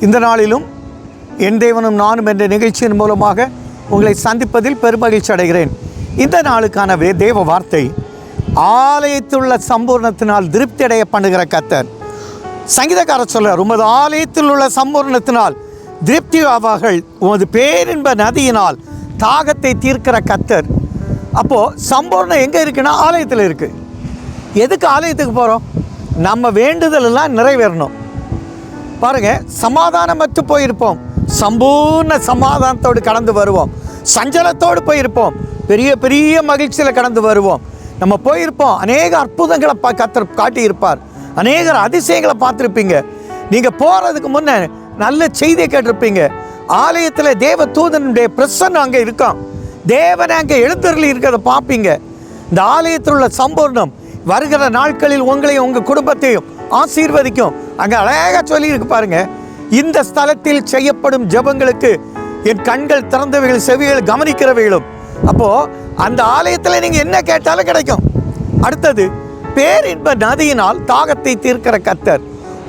இந்த நாளிலும் என் தேவனும் நானும் என்ற நிகழ்ச்சியின் மூலமாக உங்களை சந்திப்பதில் பெருமகிழ்ச்சி அடைகிறேன். இந்த நாளுக்கான வே- தேவ வார்த்தை ஆலயத்திலுள்ள சம்பூர்ணத்தினால் திருப்தி அடைய பண்ணுகிற கத்தர் சங்கீதக்காரர் சொல்கிறார் உமது ஆலயத்தில் உள்ள சம்பூர்ணத்தினால் திருப்தி ஆவார்கள். உமது பேரின்ப நதியினால் தாகத்தை தீர்க்கிற கத்தர் அப்போது சம்பூர்ணம் எங்கே இருக்குன்னா ஆலயத்தில் இருக்குது எதுக்கு ஆலயத்துக்கு போகிறோம் நம்ம வேண்டுதல் எல்லாம் நிறைவேறணும். பாருங்கள் சமாதானமற்று போயிருப்போம். சம்பூர்ண சமாதானத்தோடு கடந்து வருவோம். சஞ்சலத்தோடு போயிருப்போம். பெரிய பெரிய மகிழ்ச்சியில் கடந்து வருவோம். நம்ம போயிருப்போம். அநேக அற்புதங்களை பா கத்தர் காட்டியிருப்பார். அநேகர் அதிசயங்களை பார்த்துருப்பீங்க. நீங்கள் போகிறதுக்கு முன்னே நல்ல செய்தியை கேட்டிருப்பீங்க. ஆலயத்தில் தேவ தூதனுடைய பிரசன்னம் அங்கே இருக்கும். தேவன் அங்கே எழுத்தரில் இருக்கிறத பார்ப்பீங்க. இந்த ஆலயத்தில் உள்ள சம்பூர்ணம் வருகிற நாட்களில் உங்களையும் உங்கள் குடும்பத்தையும் ஆசீர்வதிக்கும். அங்கே அழகாக சொல்லியிருக்கு பாருங்க. இந்த ஸ்தலத்தில் செய்யப்படும் ஜெபங்களுக்கு என் கண்கள் திறந்தவைகள் செவிகள் கவனிக்கிறவைகளும். அப்போ அந்த ஆலயத்தில் நீங்கள் என்ன கேட்டாலும் கிடைக்கும். அடுத்தது பேரின்ப நதியினால் தாகத்தை தீர்க்கிற கத்தர்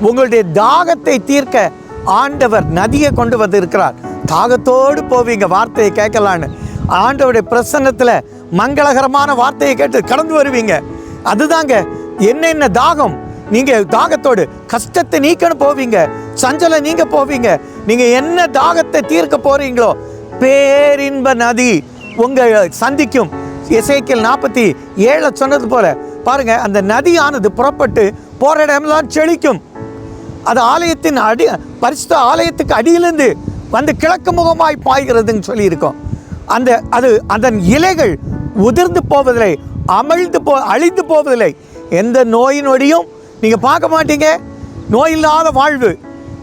உங்களுடைய தாகத்தை தீர்க்க ஆண்டவர் நதியை கொண்டு வந்திருக்கிறார். தாகத்தோடு போவீங்க வார்த்தையை கேட்கலான்னு. ஆண்டவருடைய பிரசன்னத்தில் மங்களகரமான வார்த்தையை கேட்டு கடந்து வருவீங்க. அதுதாங்க என்னென்ன தாகம்? நீங்கள் தாகத்தோடு கஷ்டத்தை நீக்கணும் போவீங்க. சஞ்சலை நீங்க போவீங்க. நீங்க என்ன தாகத்தை தீர்க்க போறீங்களோ பேரின்ப நதி உங்கள் சந்திக்கும். இசைக்கில் நாற்பத்தி ஏழை சொன்னது போல பாருங்க அந்த நதியானது புறப்பட்டு போற இடம்லாம் செழிக்கும். அது ஆலயத்தின் அடி பரிசுத்த ஆலயத்துக்கு அடியிலிருந்து வந்து கிழக்கு முகமாய் பாய்கிறதுன்னு சொல்லியிருக்கோம். அந்த அது அதன் இலைகள் உதிர்ந்து போவதில்லை அமிழ்ந்து போ அழிந்து போவதில்லை. எந்த நோய் நொடியும் நீங்கள் பார்க்க மாட்டீங்க. நோய் இல்லாத வாழ்வு.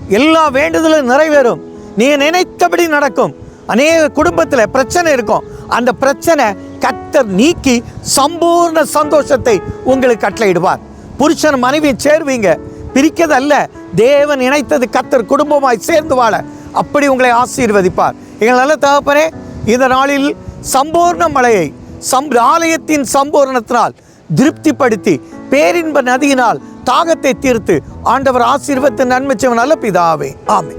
எல்லா வேண்டுதலும் நிறைவேறும். நீங்கள் நினைத்தபடி நடக்கும். அநேக குடும்பத்தில் பிரச்சனை இருக்கும். அந்த பிரச்சனை கத்தர் நீக்கி சம்பூர்ண சந்தோஷத்தை உங்களுக்கு கட்டளையிடுவார். புருஷன் மனைவி சேர்வீங்க. பிரிக்கதல்ல தேவன் இணைத்தது கத்தர் குடும்பமாய் சேர்ந்து வாழ. அப்படி உங்களை ஆசீர்வதிப்பார். எங்கள் நல்ல தகப்பனே இந்த நாளில் சம்பூர்ண மலையை சம் ஆலயத்தின் சம்பூர்ணத்தினால் திருப்திப்படுத்தி பேரின்ப நதியினால் தாகத்தை தீர்த்து ஆண்டவர் ஆசீர்வத்தின் நன்மை செய்வனால பிதாவே. ஆமே